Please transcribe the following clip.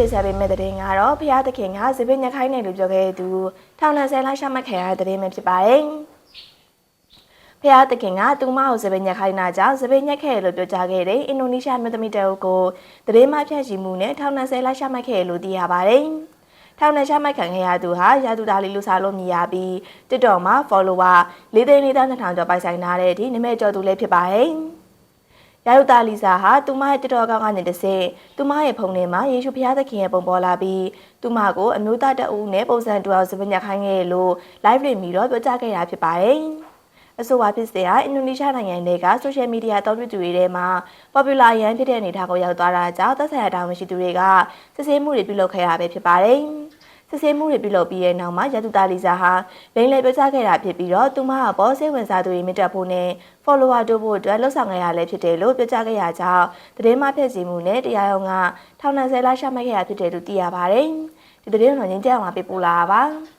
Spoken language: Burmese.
တင်ဆက်ပေးမယ့်သတင်းကတော့ဖျားသခင်ကဇပင်ညခိုင်းနေလို့ပြောခဲ့တဲ့သူထောင်နဲ့ဆယ်လရှာမှတ်ခံရတဲ့သတင်းပဲဖြစ်ပါတယ်။ဖျားသခင်ကသူမကိုဇပင်ညခိုင်းတာကြောင့်ဇပင်ညက်ခဲ့လို့ပြောကြားခဲ့တဲ့အင်ဒိုနီးရှားမြို့သမီးတအုပ်ကိုသတင်းမှဖြန့်ချီမှုနဲ့ထောင်နဲ့ဆယ်လရှာမှတ်ခဲ့လို့သိရပါတယ်။ထောင်နဲ့ရှာမှတ်ခံခဲ့ရသူဟာရာသူသားလေးလူစားလို့မြည်ရပြီး TikTok မှာ follower ၄သိန်း၄သန်း2000ကျော်ပိုင်ဆိုင်ထားတဲ့အထိနာမည်ကျော်သူလည်းဖြစ်ပါတယ်။ ရာယုတာလီစာဟာသူမရဲ့တတော်ကောက်ကနေတဆင့်သူမရဲ့ဖုန်းထဲမှာယေရှုဖျားသခင်ရဲ့ပုံပေါ်လာပြီးသူမကိုအမျိုးသားတအုပ်နဲ့ပုံစံတူအောင်စပညက်ခိုင်းခဲ့လို့ live တွေပြီးတော့ပြောကြားခဲ့တာဖြစ်ပါတယ်။အဆိုပါဖြစ်စဉ်ဟာအင်ဒိုနီးရှားနိုင်ငံတွေက social media အသုံးပြုသူတွေထဲမှာ popular ရန်ဖြစ်တဲ့အနေအထားကိုရောက်သွားတာကြောင့်သက်ဆိုင်ရာတာဝန်ရှိသူတွေကစစ်ဆေးမှုတွေပြုလုပ်ခဲ့ရပဲဖြစ်ပါတယ်။ စစ်ဆေးမှုတွေပြုလုပ်ပြီးတဲ့နောက်မှာရတုတာလီစာဟာလိန်လေပြောကြားခဲ့တာဖြစ်ပြီးတော့သူမကဘောစိတ်ဝင်စားသူတွေမြင့်တက်ဖို့နဲ့ follower တို့ဖို့အတွက်လှုပ်ဆောင်ခဲ့ရလဲဖြစ်တယ်လို့ပြောကြားခဲ့ရကြောင်းသတင်းမှဖြစ်စီမှုနဲ့တရားရုံးကထောင်နဲ့ဆယ်လရှာမှတ်ခဲ့ရဖြစ်တယ်လို့သိရပါတယ်။ဒီသတင်းတော်ငင်းကြအောင်ပေးပို့လာတာပါ။